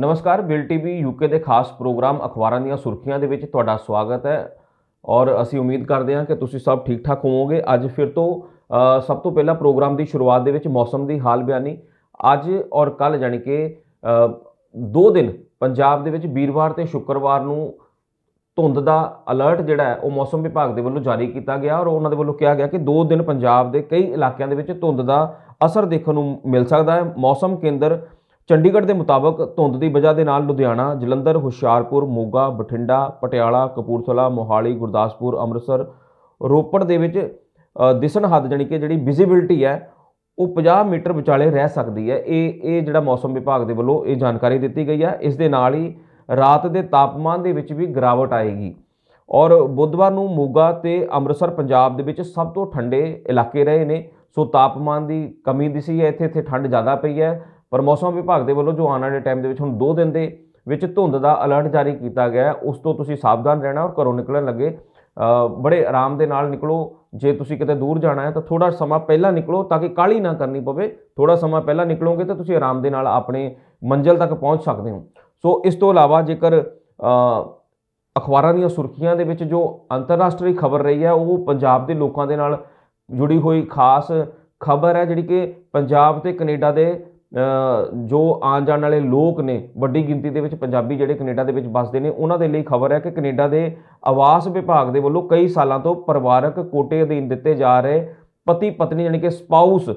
ਨਮਸਕਾਰ, bill TV UK ਦੇ ਖਾਸ ਪ੍ਰੋਗਰਾਮ ਅਖਬਾਰਾਂ ਦੀਆਂ ਸੁਰਖੀਆਂ ਦੇ ਵਿੱਚ ਤੁਹਾਡਾ ਸਵਾਗਤ ਹੈ। ਔਰ ਅਸੀਂ ਉਮੀਦ ਕਰਦੇ ਹਾਂ ਕਿ ਤੁਸੀਂ ਸਭ ਠੀਕ ਠਾਕ ਹੋਵੋਗੇ। ਅੱਜ ਫਿਰ ਤੋਂ ਸਭ ਤੋਂ ਪਹਿਲਾਂ ਪ੍ਰੋਗਰਾਮ ਦੀ ਸ਼ੁਰੂਆਤ ਦੇ ਵਿੱਚ ਮੌਸਮ ਦੀ ਹਾਲ ਬਿਆਨੀ। ਅੱਜ ਔਰ ਕੱਲ ਜਾਣੀ ਕਿ ਦੋ ਦਿਨ ਪੰਜਾਬ ਦੇ ਵਿੱਚ ਵੀਰਵਾਰ ਤੇ ਸ਼ੁੱਕਰਵਾਰ ਨੂੰ ਧੁੰਦ ਦਾ ਅਲਰਟ ਜਿਹੜਾ ਹੈ, ਉਹ ਮੌਸਮ ਵਿਭਾਗ ਦੇ ਵੱਲੋਂ ਜਾਰੀ ਕੀਤਾ ਗਿਆ। ਔਰ ਉਹਨਾਂ ਦੇ ਵੱਲੋਂ ਕਿਹਾ ਗਿਆ ਕਿ ਦੋ ਦਿਨ ਪੰਜਾਬ ਦੇ ਕਈ ਇਲਾਕਿਆਂ ਦੇ ਵਿੱਚ ਧੁੰਦ ਦਾ ਅਸਰ ਦੇਖਣ ਨੂੰ ਮਿਲ ਸਕਦਾ ਹੈ। ਮੌਸਮ ਕੇਂਦਰ ਚੰਡੀਗੜ੍ਹ ਦੇ ਮੁਤਾਬਕ ਧੁੰਦ ਦੀ ਵਜ੍ਹਾ ਦੇ ਨਾਲ ਲੁਧਿਆਣਾ ਜਲੰਧਰ ਹੁਸ਼ਿਆਰਪੁਰ ਮੋਗਾ ਬਠਿੰਡਾ ਪਟਿਆਲਾ ਕਪੂਰਥਲਾ ਮੋਹਾਲੀ ਗੁਰਦਾਸਪੁਰ ਅੰਮ੍ਰਿਤਸਰ ਰੋਪੜ ਦੇ ਵਿੱਚ ਅ, ਦਿਸਣ ਹੱਦ ਜਾਣੀ ਕਿ ਜਿਹੜੀ ਵਿਜ਼ਿਬਿਲਟੀ ਹੈ ਉਹ 50 ਮੀਟਰ ਵਿਚਾਲੇ ਰਹਿ ਸਕਦੀ ਹੈ। ਇਹ ਇਹ ਜਿਹੜਾ ਮੌਸਮ ਵਿਭਾਗ ਦੇ ਵੱਲੋਂ ਇਹ ਜਾਣਕਾਰੀ ਦਿੱਤੀ ਗਈ ਹੈ। ਇਸ ਦੇ ਨਾਲ ਹੀ ਰਾਤ ਦੇ ਤਾਪਮਾਨ ਦੇ ਵਿੱਚ ਵੀ ਗਿਰਾਵਟ ਆਏਗੀ। ਔਰ ਬੁੱਧਵਾਰ ਨੂੰ ਮੋਗਾ ਤੇ ਅੰਮ੍ਰਿਤਸਰ ਪੰਜਾਬ ਦੇ ਵਿੱਚ ਸਭ ਤੋਂ ਠੰਡੇ ਇਲਾਕੇ ਰਹੇ ਨੇ। ਸੋ ਤਾਪਮਾਨ ਦੀ ਕਮੀ ਦਿਸੀ ਹੈ। ਇੱਥੇ ਇੱਥੇ ਠੰਡ ਜ਼ਿਆਦਾ ਪਈ ਹੈ। ਪਰ ਮੌਸਮ ਵਿਭਾਗ ਦੇ ਵੱਲੋਂ ਜੋ ਆਉਣ ਵਾਲੇ ਟਾਈਮ ਦੇ ਵਿੱਚ ਹੁਣ 2 ਦਿਨ ਦੇ ਵਿੱਚ ਧੁੰਦ ਦਾ ਅਲਰਟ ਜਾਰੀ ਕੀਤਾ ਗਿਆ ਹੈ, ਉਸ ਤੋਂ ਤੁਸੀਂ ਸਾਵਧਾਨ ਰਹਿਣਾ ਔਰ ਘਰੋਂ ਨਿਕਲਣ ਲੱਗੇ ਬੜੇ ਆਰਾਮ ਦੇ ਨਾਲ ਨਿਕਲੋ। ਜੇ ਤੁਸੀਂ ਕਿਤੇ ਦੂਰ ਜਾਣਾ ਹੈ ਤਾਂ ਥੋੜਾ ਸਮਾਂ ਪਹਿਲਾਂ ਨਿਕਲੋ ਤਾਂ ਕਿ ਕਾਹਲੀ ਨਾ ਕਰਨੀ ਪਵੇ। ਥੋੜਾ ਸਮਾਂ ਪਹਿਲਾਂ ਨਿਕਲੋਗੇ ਤਾਂ ਤੁਸੀਂ ਆਰਾਮ ਦੇ ਨਾਲ ਆਪਣੇ ਮੰਜ਼ਿਲ ਤੱਕ ਪਹੁੰਚ ਸਕਦੇ ਹੋ। ਸੋ ਇਸ ਤੋਂ ਇਲਾਵਾ ਜੇਕਰ ਅਖਬਾਰਾਂ ਦੀਆਂ ਸੁਰਖੀਆਂ ਦੇ ਵਿੱਚ ਜੋ ਅੰਤਰਰਾਸ਼ਟਰੀ ਖਬਰ ਰਹੀ ਹੈ, ਉਹ ਪੰਜਾਬ ਦੇ ਲੋਕਾਂ ਦੇ ਨਾਲ ਜੁੜੀ ਹੋਈ ਖਾਸ ਖਬਰ ਹੈ, ਜਿਹੜੀ ਕਿ ਪੰਜਾਬ ਤੇ ਕੈਨੇਡਾ ਦੇ ਜੋ ਆਉਣ ਜਾਣ ਵਾਲੇ ਲੋਕ ਨੇ, ਵੱਡੀ ਗਿਣਤੀ ਦੇ ਵਿੱਚ ਪੰਜਾਬੀ ਜਿਹੜੇ ਕੈਨੇਡਾ ਦੇ ਵਿੱਚ ਵੱਸਦੇ ਨੇ, ਉਹਨਾਂ ਦੇ ਲਈ ਖਬਰ ਹੈ ਕਿ ਕੈਨੇਡਾ ਦੇ ਆਵਾਸ ਵਿਭਾਗ ਦੇ ਵੱਲੋਂ ਕਈ ਸਾਲਾਂ ਤੋਂ ਪਰਿਵਾਰਕ ਕੋਟੇ ਅਧੀਨ ਦਿੱਤੇ ਜਾ ਰਹੇ ਪਤੀ ਪਤਨੀ ਯਾਨੀ ਕਿ ਸਪਾਊਸ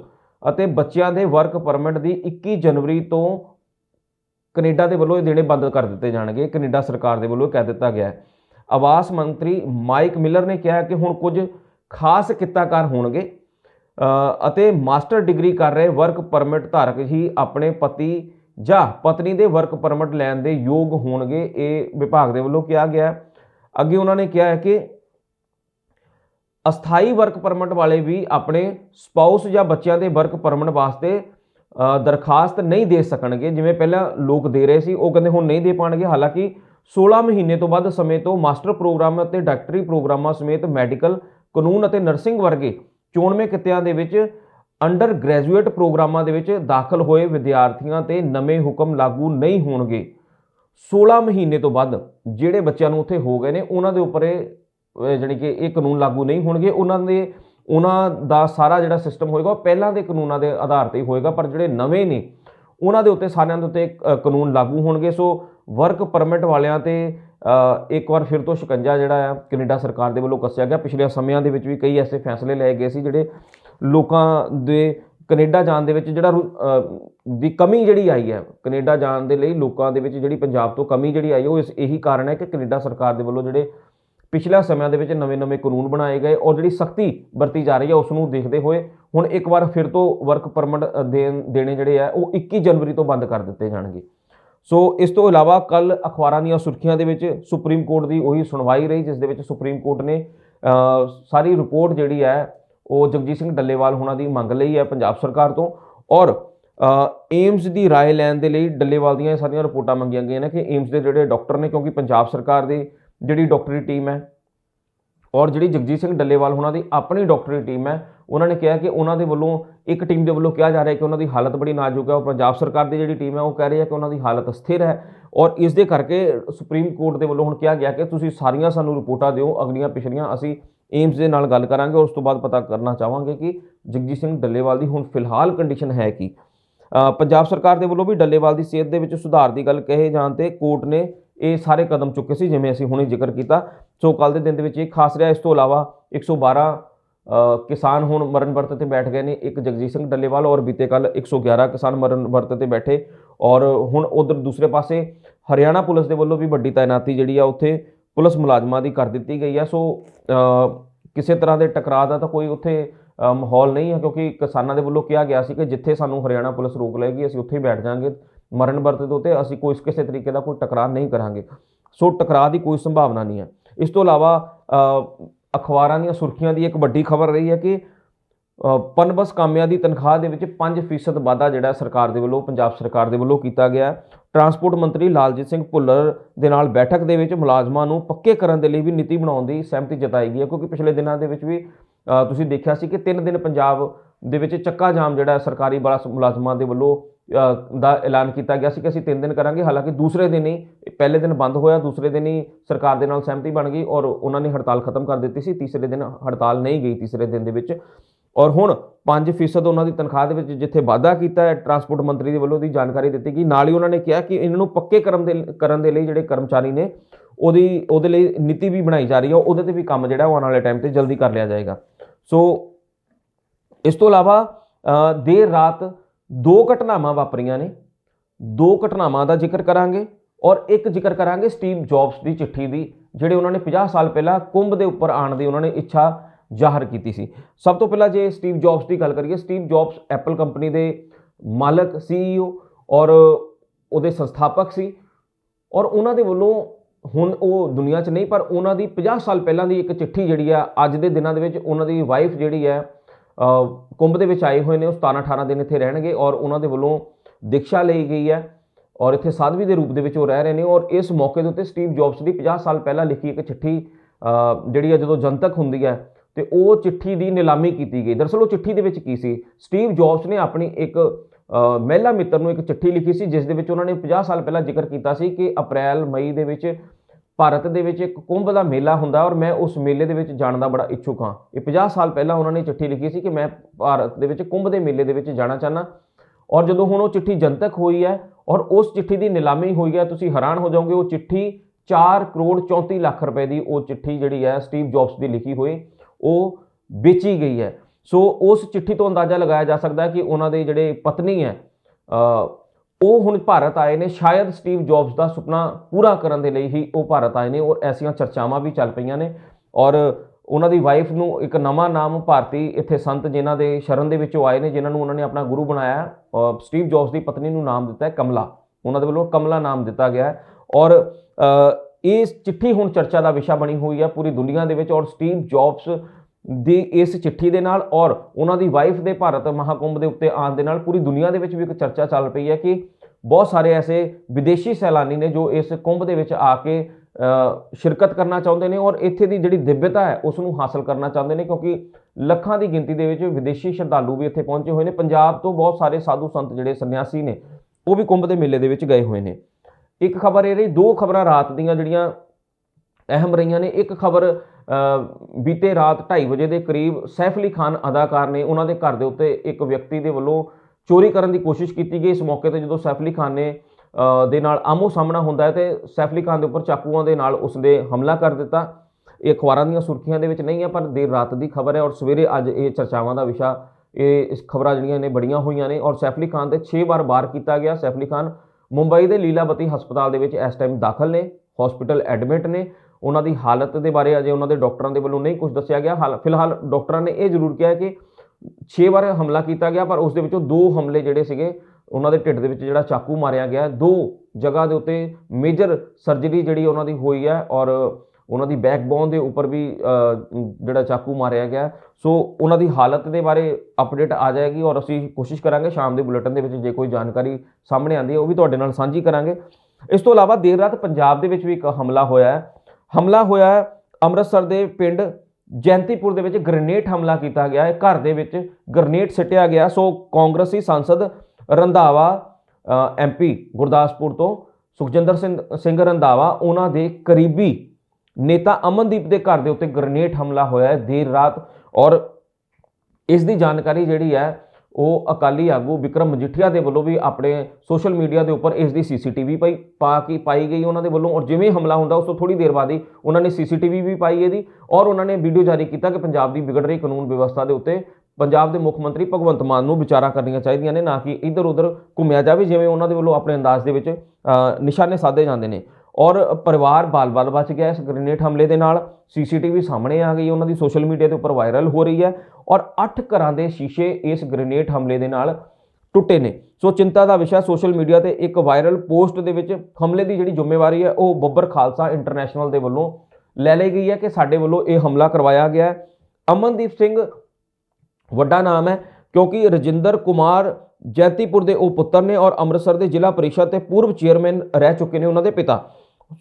ਅਤੇ ਬੱਚਿਆਂ ਦੇ ਵਰਕ ਪਰਮਿਟ ਦੀ 21 ਜਨਵਰੀ ਤੋਂ ਕੈਨੇਡਾ ਦੇ ਵੱਲੋਂ ਇਹ ਦੇਣੇ ਬੰਦ ਕਰ ਦਿੱਤੇ ਜਾਣਗੇ। ਕੈਨੇਡਾ ਸਰਕਾਰ ਦੇ ਵੱਲੋਂ ਇਹ ਕਹਿ ਦਿੱਤਾ ਗਿਆ ਹੈ। ਆਵਾਸ ਮੰਤਰੀ ਮਾਈਕ ਮਿਲਰ ਨੇ ਕਿਹਾ ਕਿ ਹੁਣ ਕੁਝ ਖਾਸ ਕਿੱਤਾਕਾਰ ਹੋਣਗੇ। ਅਤੇ ਮਾਸਟਰ ਡਿਗਰੀ ਕਰ ਰਹੇ ਵਰਕ ਪਰਮਿਟ ਧਾਰਕ ਹੀ ਆਪਣੇ ਪਤੀ ਜਾਂ ਪਤਨੀ ਦੇ ਵਰਕ ਪਰਮਿਟ ਲੈਣ ਦੇ ਯੋਗ ਹੋਣਗੇ, ਇਹ ਵਿਭਾਗ ਦੇ ਵੱਲੋਂ ਕਿਹਾ ਗਿਆ ਅੱਗੇ ਉਹਨਾਂ ਨੇ ਕਿਹਾ ਹੈ ਕਿ ਅਸਥਾਈ ਵਰਕ ਪਰਮਿਟ ਵਾਲੇ ਵੀ ਆਪਣੇ ਸਪਾਊਸ ਜਾਂ ਬੱਚਿਆਂ ਦੇ ਵਰਕ ਪਰਮਿਟ ਵਾਸਤੇ ਦਰਖਾਸਤ ਨਹੀਂ ਦੇ ਸਕਣਗੇ। ਜਿਵੇਂ ਪਹਿਲਾਂ ਲੋਕ ਦੇ ਰਹੇ ਸੀ, ਉਹ ਕਹਿੰਦੇ ਹੁਣ ਨਹੀਂ ਦੇ ਪਾਣਗੇ। ਹਾਲਾਂਕਿ 16 ਮਹੀਨੇ ਤੋਂ ਵੱਧ ਸਮੇਂ ਤੋਂ ਮਾਸਟਰ ਪ੍ਰੋਗਰਾਮ ਅਤੇ ਡਾਕਟਰੀ ਪ੍ਰੋਗਰਾਮਾਂ ਸਮੇਤ ਮੈਡੀਕਲ ਕਾਨੂੰਨ ਅਤੇ ਨਰਸਿੰਗ ਵਰਗੇ ਚੋਣਵੇਂ ਕਿੱਤਿਆਂ ਦੇ ਵਿੱਚ ਅੰਡਰ ਗ੍ਰੈਜੂਏਟ ਪ੍ਰੋਗਰਾਮਾਂ ਦੇ ਵਿੱਚ ਦਾਖਲ ਹੋਏ ਵਿਦਿਆਰਥੀਆਂ ਤੇ ਨਵੇਂ ਹੁਕਮ ਲਾਗੂ ਨਹੀਂ ਹੋਣਗੇ। 16 ਮਹੀਨੇ ਤੋਂ ਵੱਧ ਜਿਹੜੇ ਬੱਚਿਆਂ ਨੂੰ ਉੱਥੇ ਹੋ ਗਏ ਨੇ, ਉਹਨਾਂ ਦੇ ਉੱਪਰ ਇਹ ਅਹ ਜਾਣੀ ਕਿ ਇਹ ਕਾਨੂੰਨ ਲਾਗੂ ਨਹੀਂ ਹੋਣਗੇ। ਉਹਨਾਂ ਦੇ, ਉਹਨਾਂ ਦਾ ਸਾਰਾ ਜਿਹੜਾ ਸਿਸਟਮ ਹੋਏਗਾ ਉਹ ਪਹਿਲਾਂ ਦੇ ਕਾਨੂੰਨਾਂ ਦੇ ਆਧਾਰ ਤੇ ਹੀ ਹੋਏਗਾ, ਪਰ ਜਿਹੜੇ ਨਵੇਂ ਨੇ, ਉਹਨਾਂ ਦੇ ਉੱਤੇ ਸਾਰਿਆਂ ਦੇ ਉੱਤੇ ਕਾਨੂੰਨ ਲਾਗੂ ਹੋਣਗੇ। ਸੋ ਵਰਕ ਪਰਮਿਟ ਵਾਲਿਆਂ ਤੇ ਇੱਕ ਵਾਰ ਫਿਰ ਤੋਂ ਸ਼ਿਕੰਜਾ ਜਿਹੜਾ ਆ, ਕੈਨੇਡਾ ਸਰਕਾਰ ਦੇ ਵੱਲੋਂ ਕੱਸਿਆ ਗਿਆ। ਪਿਛਲੇ ਸਮਿਆਂ ਦੇ ਵਿੱਚ ਵੀ ਕਈ ਐਸੇ ਫੈਸਲੇ ਲਏ ਗਏ ਸੀ ਜਿਹੜੇ ਲੋਕਾਂ ਦੇ ਕੈਨੇਡਾ ਜਾਣ ਦੇ ਵਿੱਚ ਜਿਹੜਾ ਰੁ- ਦੀ ਕਮੀ ਜਿਹੜੀ ਆਈ ਹੈ, ਕੈਨੇਡਾ ਜਾਣ ਦੇ ਲਈ ਲੋਕਾਂ ਦੇ ਵਿੱਚ ਜਿਹੜੀ ਪੰਜਾਬ ਤੋਂ ਕਮੀ ਜਿਹੜੀ ਆਈ, ਉਹ ਇਸ ਇਹੀ ਕਾਰਨ ਹੈ ਕਿ ਕੈਨੇਡਾ ਸਰਕਾਰ ਦੇ ਵੱਲੋਂ ਜਿਹੜੇ ਪਿਛਲੇ ਸਮਿਆਂ ਦੇ ਵਿੱਚ ਨਵੇਂ-ਨਵੇਂ ਕਾਨੂੰਨ ਬਣਾਏ ਗਏ ਔਰ ਜਿਹੜੀ ਸਖਤੀ ਵਰਤੀ ਜਾ ਰਹੀ ਹੈ, ਉਸ ਨੂੰ ਦੇਖਦੇ ਹੋਏ ਹੁਣ ਇੱਕ ਵਾਰ ਫਿਰ ਤੋਂ ਵਰਕ ਪਰਮਿਟ ਦੇਣ, ਦੇਣੇ ਜਿਹੜੇ ਆ, ਉਹ 21 ਜਨਵਰੀ ਤੋਂ ਬੰਦ ਕਰ ਦਿੱਤੇ ਜਾਣਗੇ। ਸੋ ਇਸ ਤੋਂ ਇਲਾਵਾ ਕੱਲ ਅਖਬਾਰਾਂ ਦੀਆਂ ਸੁਰਖੀਆਂ ਦੇ ਵਿੱਚ ਸੁਪਰੀਮ ਕੋਰਟ ਦੀ ਉਹੀ ਸੁਣਵਾਈ ਰਹੀ ਜਿਸ ਦੇ ਵਿੱਚ ਸੁਪਰੀਮ ਕੋਰਟ ਨੇ ਅ, ਸਾਰੀ ਰਿਪੋਰਟ ਜਿਹੜੀ ਹੈ ਉਹ ਜਗਜੀਤ ਸਿੰਘ ਡੱਲੇਵਾਲ ਹੋਣਾ ਦੀ ਮੰਗ ਲਈ ਹੈ ਪੰਜਾਬ ਸਰਕਾਰ ਤੋਂ ਔਰ ਏਮਸ ਦੀ رائے ਲੈਣ ਦੇ ਲਈ ਡੱਲੇਵਾਲ ਦੀਆਂ ਇਹ ਸਾਰੀਆਂ ਰਿਪੋਰਟਾਂ ਮੰਗੀਆਂ ਗਈਆਂ ਨੇ ਕਿ ਏਮਸ ਦੇ ਜਿਹੜੇ ਡਾਕਟਰ ਨੇ ਕਿਉਂਕਿ ਪੰਜਾਬ ਸਰਕਾਰ ਦੀ ਜਿਹੜੀ ਡਾਕਟਰੀ ਟੀਮ ਹੈ ਔਰ ਜਿਹੜੀ ਜਗਜੀਤ ਸਿੰਘ ਡੱਲੇਵਾਲ ਉਹਨਾਂ ਦੀ ਆਪਣੀ ਡਾਕਟਰੀ ਟੀਮ ਹੈ, ਉਹਨਾਂ ਨੇ ਕਿਹਾ ਕਿ ਉਹਨਾਂ ਦੇ ਵੱਲੋਂ ਇੱਕ ਟੀਮ ਦੇ ਵੱਲੋਂ ਕਿਹਾ ਜਾ ਰਿਹਾ ਕਿ ਉਹਨਾਂ ਦੀ ਹਾਲਤ ਬੜੀ ਨਾਜ਼ੁਕ ਹੈ ਔਰ ਪੰਜਾਬ ਸਰਕਾਰ ਦੀ ਜਿਹੜੀ ਟੀਮ ਹੈ, ਉਹ ਕਹਿ ਰਹੀ ਹੈ ਕਿ ਉਹਨਾਂ ਦੀ ਹਾਲਤ ਸਥਿਰ ਹੈ ਔਰ ਇਸ ਦੇ ਕਰਕੇ ਸੁਪਰੀਮ ਕੋਰਟ ਦੇ ਵੱਲੋਂ ਹੁਣ ਕਿਹਾ ਗਿਆ ਕਿ ਤੁਸੀਂ ਸਾਰੀਆਂ ਸਾਨੂੰ ਰਿਪੋਰਟਾਂ ਦਿਓ, ਅਗਲੀਆਂ ਪਿਛਲੀਆਂ ਅਸੀਂ ਏਮਸ ਦੇ ਨਾਲ ਗੱਲ ਕਰਾਂਗੇ ਔਰ ਉਸ ਤੋਂ ਬਾਅਦ ਪਤਾ ਕਰਨਾ ਚਾਹਾਂਗੇ ਕਿ ਜਗਜੀਤ ਸਿੰਘ ਡੱਲੇਵਾਲ ਦੀ ਹੁਣ ਫਿਲਹਾਲ ਕੰਡੀਸ਼ਨ ਹੈ ਕੀ। ਪੰਜਾਬ ਸਰਕਾਰ ਦੇ ਵੱਲੋਂ ਵੀ ਡੱਲੇਵਾਲ ਦੀ ਸਿਹਤ ਦੇ ਵਿੱਚ ਸੁਧਾਰ ਦੀ ਗੱਲ ਕਹੇ ਜਾਣ ਤੇ ਕੋਰਟ ਨੇ ਇਹ ਸਾਰੇ ਕਦਮ ਚੁੱਕੇ ਸੀ ਜਿਵੇਂ ਅਸੀਂ ਹੁਣੇ ਜ਼ਿਕਰ ਕੀਤਾ। ਸੋ ਕੱਲ ਦੇ ਦਿਨ ਦੇ ਵਿੱਚ ਇਹ ਖਾਸ ਰਿਹਾ। ਇਸ ਤੋਂ ਇਲਾਵਾ 112 ਅ, ਕਿਸਾਨ ਹੁਣ ਮਰਨ ਵਰਤ ਤੇ ਬੈਠ ਗਏ ਨੇ। ਇੱਕ ਜਗਜੀਤ ਸਿੰਘ ਡੱਲੇਵਾਲ ਔਰ ਬੀਤੇ ਕੱਲ 111 ਕਿਸਾਨ ਮਰਨ ਵਰਤ ਤੇ ਬੈਠੇ। ਔਰ ਹੁਣ ਉਧਰ ਦੂਸਰੇ ਪਾਸੇ ਹਰਿਆਣਾ ਪੁਲਿਸ ਦੇ ਵੱਲੋਂ ਵੀ ਵੱਡੀ ਤਾਇਨਾਤੀ ਜਿਹੜੀ ਆ ਉੱਥੇ ਪੁਲਿਸ ਮੁਲਾਜ਼ਮਾਂ ਦੀ ਕਰ ਦਿੱਤੀ ਗਈ ਹੈ ਸੋ ਕਿਸੇ ਤਰ੍ਹਾਂ ਦੇ ਟਕਰਾਅ ਦਾ ਤਾਂ ਕੋਈ ਉੱਥੇ ਮਾਹੌਲ ਨਹੀਂ ਹੈ ਕਿਉਂਕਿ ਕਿਸਾਨਾਂ ਦੇ ਵੱਲੋਂ ਕਿਹਾ ਗਿਆ ਸੀ ਕਿ ਜਿੱਥੇ ਸਾਨੂੰ ਹਰਿਆਣਾ ਪੁਲਿਸ ਰੋਕ ਲਏਗੀ ਅਸੀਂ ਉੱਥੇ ਹੀ ਬੈਠ ਜਾਾਂਗੇ। ਮਰਨ ਵਰਤ ਦੇ ਉੱਤੇ ਅਸੀਂ ਕੋਈ ਕਿਸੇ ਤਰੀਕੇ ਦਾ ਕੋਈ ਟਕਰਾਅ ਨਹੀਂ ਕਰਾਂਗੇ। ਸੋ ਟਕਰਾਅ ਦੀ ਕੋਈ ਸੰਭਾਵਨਾ ਨਹੀਂ ਹੈ। ਇਸ ਤੋਂ ਇਲਾਵਾ ਅਖਬਾਰਾਂ ਦੀਆਂ ਸੁਰਖੀਆਂ ਦੀ ਇੱਕ ਵੱਡੀ ਖਬਰ ਰਹੀ ਹੈ ਕਿ ਅ, ਪਨਬਸ ਕਾਮਿਆਂ ਦੀ ਤਨਖਾਹ ਦੇ ਵਿੱਚ 5% ਵਾਧਾ ਜਿਹੜਾ ਸਰਕਾਰ ਦੇ ਵੱਲੋਂ ਪੰਜਾਬ ਸਰਕਾਰ ਦੇ ਵੱਲੋਂ ਕੀਤਾ ਗਿਆ ਟਰਾਂਸਪੋਰਟ ਮੰਤਰੀ ਲਾਲਜੀਤ ਸਿੰਘ ਭੁੱਲਰ ਦੇ ਨਾਲ ਬੈਠਕ ਦੇ ਵਿੱਚ ਮੁਲਾਜ਼ਮਾਂ ਨੂੰ ਪੱਕੇ ਕਰਨ ਦੇ ਲਈ ਵੀ ਨੀਤੀ ਬਣਾਉਣ ਦੀ ਸਹਿਮਤੀ ਜਤਾਈ ਗਈ ਹੈ ਕਿਉਂਕਿ ਪਿਛਲੇ ਦਿਨਾਂ ਦੇ ਵਿੱਚ ਵੀ ਤੁਸੀਂ ਦੇਖਿਆ ਸੀ ਕਿ 3 ਦਿਨ ਪੰਜਾਬ ਦੇ ਵਿੱਚ ਚੱਕਾ ਜਾਮ ਜਿਹੜਾ ਸਰਕਾਰੀ ਬੜਾ ਮੁਲਾਜ਼ਮਾਂ ਦੇ ਵੱਲੋਂ ਦਾ ਐਲਾਨ ਕੀਤਾ ਗਿਆ ਸੀ ਕਿ ਅਸੀਂ 3 ਦਿਨ ਕਰਾਂਗੇ। ਹਾਲਾਂਕਿ ਦੂਸਰੇ ਦਿਨ ਹੀ, ਪਹਿਲੇ ਦਿਨ ਬੰਦ ਹੋਇਆ, ਦੂਸਰੇ ਦਿਨ ਹੀ ਸਰਕਾਰ ਦੇ ਨਾਲ ਸਹਿਮਤੀ ਬਣ ਗਈ ਔਰ ਉਹਨਾਂ ਨੇ ਹੜਤਾਲ ਖਤਮ ਕਰ ਦਿੱਤੀ ਸੀ। ਤੀਸਰੇ ਦਿਨ ਹੜਤਾਲ ਨਹੀਂ ਗਈ ਤੀਸਰੇ ਦਿਨ ਦੇ ਵਿੱਚ। ਔਰ ਹੁਣ 5% ਉਹਨਾਂ ਦੀ ਤਨਖਾਹ ਦੇ ਵਿੱਚ ਜਿੱਥੇ ਵਾਅਦਾ ਕੀਤਾ ਹੈ, ਟਰਾਂਸਪੋਰਟ ਮੰਤਰੀ ਦੇ ਵੱਲੋਂ ਦੀ ਜਾਣਕਾਰੀ ਦਿੱਤੀ ਗਈ। ਨਾਲ ਹੀ ਉਹਨਾਂ ਨੇ ਕਿਹਾ ਕਿ ਇਹਨਾਂ ਨੂੰ ਪੱਕੇ ਕਰਨ ਦੇ ਕਰਨ ਦੇ ਲਈ ਜਿਹੜੇ ਕਰਮਚਾਰੀ ਨੇ, ਉਹਦੀ, ਉਹਦੇ ਲਈ ਨੀਤੀ ਵੀ ਬਣਾਈ ਜਾ ਰਹੀ ਹੈ। ਉਹਦੇ ਤੇ ਵੀ ਕੰਮ ਜਿਹੜਾ ਉਹ ਆਉਣ ਵਾਲੇ ਟਾਈਮ ਤੇ ਜਲਦੀ ਕਰ ਲਿਆ ਜਾਏਗਾ। ਸੋ ਇਸ ਤੋਂ ਇਲਾਵਾ ਦੇਰ ਰਾਤ ਦੋ ਘਟਨਾਵਾਂ ਵਾਪਰੀਆਂ ਨੇ। ਦੋ ਘਟਨਾਵਾਂ ਦਾ ਜ਼ਿਕਰ ਕਰਾਂਗੇ ਔਰ ਇੱਕ ਜ਼ਿਕਰ ਕਰਾਂਗੇ ਸਟੀਵ ਜੌਬਸ ਦੀ ਚਿੱਠੀ ਦੀ, ਜਿਹੜੇ ਉਹਨਾਂ ਨੇ 50 ਸਾਲ ਪਹਿਲਾਂ ਕੁੰਭ ਦੇ ਉੱਪਰ ਆਉਣ ਦੀ ਉਹਨਾਂ ਨੇ ਇੱਛਾ ਜ਼ਾਹਰ ਕੀਤੀ ਸੀ। ਸਭ ਤੋਂ ਪਹਿਲਾਂ ਜੇ ਸਟੀਵ ਜੌਬਸ ਦੀ ਗੱਲ ਕਰੀਏ, ਸਟੀਵ ਜੌਬਸ ਐਪਲ ਕੰਪਨੀ ਦੇ ਮਾਲਕ ਸੀਈਓ ਔਰ ਉਹਦੇ ਸੰਸਥਾਪਕ ਸੀ ਔਰ ਉਹਨਾਂ ਦੇ ਵੱਲੋਂ ਹੁਣ ਉਹ ਦੁਨੀਆ 'ਚ ਨਹੀਂ, ਪਰ ਉਹਨਾਂ ਦੀ 50 ਸਾਲ ਪਹਿਲਾਂ ਦੀ ਇੱਕ ਚਿੱਠੀ ਜਿਹੜੀ ਆ, ਅੱਜ ਦੇ ਦਿਨਾਂ ਦੇ ਵਿੱਚ ਉਹਨਾਂ ਦੀ ਵਾਈਫ ਜਿਹੜੀ ਹੈ ਕੁੰਭ ਦੇ ਵਿੱਚ ਆਏ ਹੋਏ ਨੇ, ਉਹ 17 18 ਦਿਨ ਇੱਥੇ ਰਹਿਣਗੇ ਔਰ ਉਹਨਾਂ ਦੇ ਵੱਲੋਂ ਦੀਕਸ਼ਾ ਲਈ ਗਈ ਹੈ ਔਰ ਇੱਥੇ ਸਾਧਵੀ ਦੇ ਰੂਪ ਦੇ ਵਿੱਚ ਉਹ ਰਹਿ ਰਹੇ ਨੇ ਔਰ ਇਸ ਮੌਕੇ ਦੇ ਉੱਤੇ ਸਟੀਵ ਜੌਬਸ ਦੀ 50 ਸਾਲ ਪਹਿਲਾਂ ਲਿਖੀ ਇੱਕ ਚਿੱਠੀ ਜਿਹੜੀ ਹੈ ਜਦੋਂ ਜਨਤਕ ਹੁੰਦੀ ਹੈ ਤੇ ਉਹ ਚਿੱਠੀ ਦੀ ਨਿਲਾਮੀ ਕੀਤੀ ਗਈ। ਦਰਅਸਲ ਉਹ ਚਿੱਠੀ ਦੇ ਵਿੱਚ ਕੀ ਸੀ? ਸਟੀਵ ਜੌਬਸ ਨੇ ਆਪਣੀ ਇੱਕ ਮਹਿਲਾ ਮਿੱਤਰ ਨੂੰ ਇੱਕ ਚਿੱਠੀ ਲਿਖੀ ਸੀ, ਜਿਸ ਦੇ ਵਿੱਚ ਉਹਨਾਂ ਨੇ 50 ਸਾਲ ਪਹਿਲਾਂ ਜ਼ਿਕਰ ਕੀਤਾ ਸੀ ਕਿ ਅਪ੍ਰੈਲ, ਮਈ ਦੇ ਵਿੱਚ ਭਾਰਤ ਦੇ ਵਿੱਚ ਇੱਕ ਕੁੰਭ ਦਾ ਮੇਲਾ ਹੁੰਦਾ ਔਰ ਮੈਂ ਉਸ ਮੇਲੇ ਦੇ ਵਿੱਚ ਜਾਣ ਦਾ ਬੜਾ ਇੱਛੁਕ ਹਾਂ। ਇਹ 50 ਸਾਲ ਪਹਿਲਾਂ ਉਹਨਾਂ ਨੇ ਚਿੱਠੀ ਲਿਖੀ ਸੀ ਕਿ ਮੈਂ ਭਾਰਤ ਦੇ ਵਿੱਚ ਕੁੰਭ ਦੇ ਮੇਲੇ ਦੇ ਵਿੱਚ ਜਾਣਾ ਚਾਹਨਾ ਔਰ ਜਦੋਂ ਹੁਣ ਉਹ ਚਿੱਠੀ ਜਨਤਕ ਹੋਈ ਹੈ ਔਰ ਉਸ ਚਿੱਠੀ ਦੀ ਨਿਲਾਮੀ ਹੋਈ ਹੈ, ਤੁਸੀਂ ਹੈਰਾਨ ਹੋ ਜਾਓਗੇ, ਉਹ ਚਿੱਠੀ 4 ਕਰੋੜ 34 ਲੱਖ ਰੁਪਏ ਦੀ ਉਹ ਚਿੱਠੀ ਜਿਹੜੀ ਹੈ ਸਟੀਵ ਜੌਬਸ ਦੀ ਲਿਖੀ ਹੋਈ, ਉਹ ਵੇਚੀ ਗਈ ਹੈ। ਸੋ ਉਸ ਚਿੱਠੀ ਤੋਂ ਅੰਦਾਜ਼ਾ ਲਗਾਇਆ ਜਾ ਸਕਦਾ ਹੈ ਕਿ ਉਹਨਾਂ ਦੇ ਜਿਹੜੇ ਪਤਨੀ ਹੈ ਉਹ ਹੁਣ ਭਾਰਤ ਆਏ ਨੇ। ਸ਼ਾਇਦ ਸਟੀਵ ਜੌਬਸ ਦਾ ਸੁਪਨਾ ਪੂਰਾ ਕਰਨ ਦੇ ਲਈ ਹੀ ਉਹ ਭਾਰਤ ਆਏ ਨੇ ਔਰ ਐਸੀਆਂ ਚਰਚਾਵਾਂ ਵੀ ਚੱਲ ਪਈਆਂ ਨੇ। ਔਰ ਉਹਨਾਂ ਦੀ ਵਾਈਫ ਨੂੰ ਇੱਕ ਨਵਾਂ ਨਾਮ ਭਾਰਤੀ ਇੱਥੇ ਸੰਤ ਜਿਨ੍ਹਾਂ ਦੇ ਸ਼ਰਨ ਦੇ ਵਿੱਚੋਂ ਆਏ ਨੇ, ਜਿਨ੍ਹਾਂ ਨੂੰ ਉਹਨਾਂ ਨੇ ਆਪਣਾ ਗੁਰੂ ਬਣਾਇਆ ਸਟੀਵ ਜੌਬਸ ਦੀ ਪਤਨੀ ਨੂੰ ਨਾਮ ਦਿੱਤਾ ਹੈ ਕਮਲਾ। ਉਹਨਾਂ ਦੇ ਵੱਲੋਂ ਕਮਲਾ ਨਾਮ ਦਿੱਤਾ ਗਿਆ ਹੈ। ਔਰ ਇਸ ਚਿੱਠੀ ਹੁਣ ਚਰਚਾ ਦਾ ਵਿਸ਼ਾ ਬਣੀ ਹੋਈ ਹੈ ਪੂਰੀ ਦੁਨੀਆ ਦੇ ਵਿੱਚ ਔਰ ਸਟੀਵ ਜੌਬਸ ਦੀ ਇਸ ਚਿੱਠੀ ਦੇ ਨਾਲ ਔਰ ਉਹਨਾਂ ਦੀ ਵਾਈਫ ਦੇ ਭਾਰਤ ਮਹਾਕੁੰਭ ਦੇ ਉੱਤੇ ਆਉਣ ਦੇ ਨਾਲ ਪੂਰੀ ਦੁਨੀਆ ਦੇ ਵਿੱਚ ਵੀ ਇੱਕ ਚਰਚਾ ਚੱਲ ਪਈ ਹੈ ਕਿ ਬਹੁਤ ਸਾਰੇ ਐਸੇ ਵਿਦੇਸ਼ੀ ਸੈਲਾਨੀ ਨੇ ਜੋ ਇਸ ਕੁੰਭ ਦੇ ਵਿੱਚ ਆ ਕੇ ਸ਼ਿਰਕਤ ਕਰਨਾ ਚਾਹੁੰਦੇ ਨੇ ਔਰ ਇੱਥੇ ਦੀ ਜਿਹੜੀ ਦਿਵਯਤਾ ਹੈ, ਉਸ ਨੂੰ ਹਾਸਲ ਕਰਨਾ ਚਾਹੁੰਦੇ ਨੇ ਕਿਉਂਕਿ ਲੱਖਾਂ ਦੀ ਗਿਣਤੀ ਦੇ ਵਿੱਚ ਵਿਦੇਸ਼ੀ ਸ਼ਰਧਾਲੂ ਵੀ ਇੱਥੇ ਪਹੁੰਚੇ ਹੋਏ ਨੇ। ਪੰਜਾਬ ਤੋਂ ਬਹੁਤ ਸਾਰੇ ਸਾਧੂ ਸੰਤ ਜਿਹੜੇ ਸੰਨਿਆਸੀ ਨੇ, ਉਹ ਵੀ ਕੁੰਭ ਦੇ ਮੇਲੇ ਦੇ ਵਿੱਚ ਗਏ ਹੋਏ ਨੇ। ਇੱਕ ਖਬਰ ਇਹ ਰਹੀ, ਦੋ ਖਬਰਾਂ ਰਾਤ ਦੀਆਂ ਜਿਹੜੀਆਂ ਅਹਿਮ ਰਹੀਆਂ ਨੇ। ਇੱਕ ਖਬਰ ਬੀਤੇ ਰਾਤ 2:30 ਵਜੇ ਦੇ ਕਰੀਬ ਸੈਫ ਅਲੀ ਖਾਨ ਅਦਾਕਾਰ ਨੇ ਉਹਨਾਂ ਦੇ ਘਰ ਦੇ ਉੱਤੇ ਇੱਕ ਵਿਅਕਤੀ ਦੇ ਵੱਲੋਂ ਚੋਰੀ ਕਰਨ ਦੀ ਕੋਸ਼ਿਸ਼ ਕੀਤੀ ਗਈ। ਇਸ ਮੌਕੇ ਤੇ ਜਦੋਂ ਸੈਫਲੀ ਖਾਨ ਨੇ ਦੇ ਨਾਲ ਆਮੋ ਸਾਹਮਣਾ ਹੁੰਦਾ ਹੈ ਤੇ ਸੈਫਲੀ ਖਾਨ ਦੇ ਉੱਪਰ ਚਾਕੂਆਂ ਦੇ ਨਾਲ ਉਸਦੇ ਹਮਲਾ ਕਰ ਦਿੱਤਾ। ਇਹ ਅਖਬਾਰਾਂ ਦੀਆਂ ਸੁਰਖੀਆਂ ਦੇ ਵਿੱਚ ਨਹੀਂ ਹੈ, ਪਰ ਦੇਰ ਰਾਤ ਦੀ ਖਬਰ ਹੈ ਔਰ ਸਵੇਰੇ ਅੱਜ ਇਹ ਚਰਚਾਵਾਂ ਦਾ ਵਿਸ਼ਾ, ਇਹ ਇਸ ਖਬਰਾਂ ਜਿਹੜੀਆਂ ਨੇ ਬੜੀਆਂ ਹੋਈਆਂ ਨੇ ਔਰ ਸੈਫਲੀ ਖਾਨ ਦੇ 6 ਵਾਰ ਬਾਰ ਕੀਤਾ ਗਿਆ। ਸੈਫਲੀ ਖਾਨ ਮੁੰਬਈ ਦੇ ਲੀਲਾਵਤੀ ਹਸਪਤਾਲ ਦੇ ਵਿੱਚ ਇਸ ਟਾਈਮ ਦਾਖਲ ਨੇ, ਹਸਪੀਟਲ ਐਡਮਿਟ ਨੇ। ਉਹਨਾਂ ਦੀ ਹਾਲਤ ਦੇ ਬਾਰੇ ਅਜੇ ਉਹਨਾਂ ਦੇ ਡਾਕਟਰਾਂ ਦੇ ਵੱਲੋਂ ਨਹੀਂ ਕੁਝ ਦੱਸਿਆ ਗਿਆ। ਹਾਲ, ਫਿਲਹਾਲ ਡਾਕਟਰਾਂ ਨੇ ਇਹ ਜ਼ਰੂਰ ਕਿਹਾ ਕਿ 6 ਵਾਰ ਹਮਲਾ ਕੀਤਾ ਗਿਆ, ਪਰ ਉਸ ਦੇ ਵਿੱਚੋਂ ਦੋ ਹਮਲੇ ਜਿਹੜੇ ਸੀਗੇ, ਉਹਨਾਂ ਦੇ ਢਿੱਡ ਦੇ ਵਿੱਚ ਜਿਹੜਾ ਚਾਕੂ ਮਾਰਿਆ ਗਿਆ। ਦੋ ਜਗ੍ਹਾ ਦੇ ਉੱਤੇ ਮੇਜਰ ਸਰਜਰੀ ਜਿਹੜੀ ਉਹਨਾਂ ਦੀ ਹੋਈ ਹੈ ਔਰ ਉਹਨਾਂ ਦੀ ਬੈਕਬੋਨ ਦੇ ਉੱਪਰ ਵੀ ਜਿਹੜਾ ਚਾਕੂ ਮਾਰਿਆ ਗਿਆ। ਸੋ ਉਹਨਾਂ ਦੀ ਹਾਲਤ ਦੇ ਬਾਰੇ ਅਪਡੇਟ ਆ ਜਾਏਗੀ ਔਰ ਅਸੀਂ ਕੋਸ਼ਿਸ਼ ਕਰਾਂਗੇ ਸ਼ਾਮ ਦੇ ਬੁਲੇਟਿਨ ਦੇ ਵਿੱਚ ਜੇ ਕੋਈ ਜਾਣਕਾਰੀ ਸਾਹਮਣੇ ਆਉਂਦੀ ਹੈ, ਉਹ ਵੀ ਤੁਹਾਡੇ ਨਾਲ ਸਾਂਝੀ ਕਰਾਂਗੇ। ਇਸ ਤੋਂ ਇਲਾਵਾ ਦੇਰ ਰਾਤ ਪੰਜਾਬ ਦੇ ਵਿੱਚ ਵੀ ਇੱਕ ਹਮਲਾ ਹੋਇਆ ਹੈ। ਹਮਲਾ ਹੋਇਆ ਹੈ ਅੰਮ੍ਰਿਤਸਰ ਦੇ ਪਿੰਡ ਜੈਂਤੀਪੁਰ ਦੇ ਵਿੱਚ ਗ੍ਰਨੇਡ ਹਮਲਾ ਕੀਤਾ ਗਿਆ ਹੈ। ਘਰ ਦੇ ਵਿੱਚ ਗ੍ਰਨੇਡ ਸਿੱਟਿਆ ਗਿਆ। ਸੋ ਕਾਂਗਰਸੀ ਸੰਸਦ ਰੰਧਾਵਾ ਐਮਪੀ ਗੁਰਦਾਸਪੁਰ ਤੋਂ ਸੁਖਜਿੰਦਰ ਸਿੰਘ ਸਿੰਘ ਰੰਧਾਵਾ, ਉਹਨਾਂ ਦੇ ਕਰੀਬੀ ਨੇਤਾ ਅਮਨਦੀਪ ਦੇ ਘਰ ਦੇ ਉੱਤੇ ਗ੍ਰਨੇਡ ਹਮਲਾ ਹੋਇਆ ਹੈ ਦੇਰ ਰਾਤ। ਔਰ ਇਸ ਦੀ ਜਾਣਕਾਰੀ ਜਿਹੜੀ ਹੈ ਉਹ ਅਕਾਲੀ ਆਗੂ ਵਿਕਰਮ ਮਜੀਠੀਆ ਦੇ ਵੱਲੋਂ ਵੀ ਆਪਣੇ ਸੋਸ਼ਲ ਮੀਡੀਆ ਦੇ ਉੱਪਰ ਇਸ ਦੀ ਸੀਸੀਟੀਵੀ ਪਾਈ, ਪਾ ਕੇ, ਪਾਈ ਗਈ ਉਹਨਾਂ ਦੇ ਵੱਲੋਂ, ਔਰ ਜਿਵੇਂ ਹਮਲਾ ਹੁੰਦਾ ਉਸ ਤੋਂ ਥੋੜੀ ਦੇਰ ਬਾਅਦ ਹੀ ਉਹਨਾਂ ਨੇ ਸੀਸੀਟੀਵੀ ਵੀ ਪਾਈ ਇਹਦੀ, ਔਰ ਉਹਨਾਂ ਨੇ ਵੀਡੀਓ ਜਾਰੀ ਕੀਤਾ ਕਿ ਪੰਜਾਬ ਦੀ ਵਿਗੜ ਰਹੀ ਕਾਨੂੰਨ ਵਿਵਸਥਾ ਦੇ ਉੱਤੇ ਪੰਜਾਬ ਦੇ ਮੁੱਖ ਮੰਤਰੀ ਭਗਵੰਤ ਮਾਨ ਨੂੰ ਵਿਚਾਰਾਂ ਕਰਨੀਆਂ ਚਾਹੀਦੀਆਂ ਨੇ, ਨਾ ਕਿ ਇੱਧਰ ਉੱਧਰ ਘੁੰਮਿਆ ਜਾਵੇ, ਜਿਵੇਂ ਉਹਨਾਂ ਦੇ ਵੱਲੋਂ ਆਪਣੇ ਅੰਦਾਜ਼ ਦੇ ਵਿੱਚ ਨਿਸ਼ਾਨੇ ਸਾਧੇ ਜਾਂਦੇ ਨੇ। ਔਰ ਪਰਿਵਾਰ ਬਾਲ-ਬਾਲ ਬਚ ਗਿਆ ਇਸ ਗ੍ਰੇਨੇਡ ਹਮਲੇ ਦੇ ਨਾਲ। ਸੀਸੀਟੀਵੀ ਸਾਹਮਣੇ ਆ ਗਈ, ਉਹਨਾਂ ਦੀ ਸੋਸ਼ਲ ਮੀਡੀਆ ਦੇ ਉੱਪਰ ਵਾਇਰਲ ਹੋ ਰਹੀ ਹੈ ਔਰ 8 ਘਰਾਂ ਦੇ ਸ਼ੀਸ਼ੇ ਇਸ ਗ੍ਰੇਨੇਡ ਹਮਲੇ ਦੇ ਨਾਲ ਟੁੱਟੇ ਨੇ। ਸੋ ਚਿੰਤਾ ਦਾ ਵਿਸ਼ਾ ਸੋਸ਼ਲ ਮੀਡੀਆ ਤੇ ਇੱਕ ਵਾਇਰਲ ਪੋਸਟ ਦੇ ਵਿੱਚ ਹਮਲੇ ਦੀ ਜਿਹੜੀ ਜ਼ਿੰਮੇਵਾਰੀ ਹੈ, ਉਹ ਬੱਬਰ ਖਾਲਸਾ ਇੰਟਰਨੈਸ਼ਨਲ ਦੇ ਵੱਲੋਂ ਲੈ ਲਈ ਗਈ ਹੈ ਕਿ ਸਾਡੇ ਵੱਲੋਂ ਇਹ ਹਮਲਾ ਕਰਵਾਇਆ ਗਿਆ ਹੈ। ਅਮਨਦੀਪ ਸਿੰਘ ਵੱਡਾ ਨਾਮ ਹੈ, ਕਿਉਂਕਿ ਰਜਿੰਦਰ ਕੁਮਾਰ ਜੈਤੀਪੁਰ ਦੇ ਉਹ ਪੁੱਤਰ ਨੇ ਔਰ ਅੰਮ੍ਰਿਤਸਰ ਦੇ ਜ਼ਿਲ੍ਹਾ ਪਰਿਸ਼ਦ ਤੇ ਪੂਰਵ ਚੇਅਰਮੈਨ ਰਹਿ ਚੁੱਕੇ ਨੇ ਉਹਨਾਂ ਦੇ ਪਿਤਾ।